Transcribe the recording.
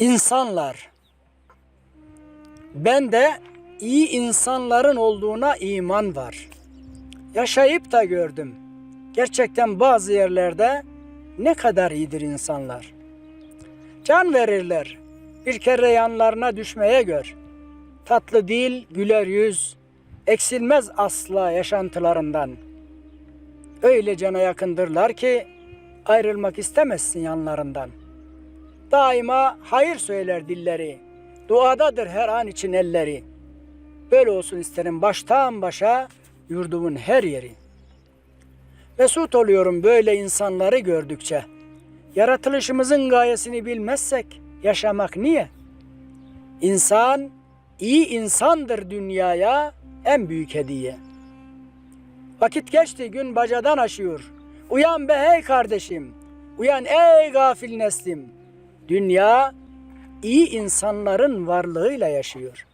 İnsanlar. Ben de iyi insanların olduğuna iman var. Yaşayıp da gördüm. Gerçekten bazı yerlerde ne kadar iyidir insanlar. Can verirler. Bir kere yanlarına düşmeye gör. Tatlı dil, güler yüz, eksilmez asla yaşantılarından. Öyle cana yakındırlar ki ayrılmak istemezsin yanlarından. Daima hayır söyler dilleri. Duadadır her an için elleri. Böyle olsun isterim baştan başa yurdumun her yeri. Mesut oluyorum böyle insanları gördükçe. Yaratılışımızın gayesini bilmezsek yaşamak niye? İnsan iyi insandır dünyaya en büyük hediye. Vakit geçti gün bacadan aşıyor. Uyan be hey kardeşim. Uyan ey gafil neslim. Dünya iyi insanların varlığıyla yaşıyor.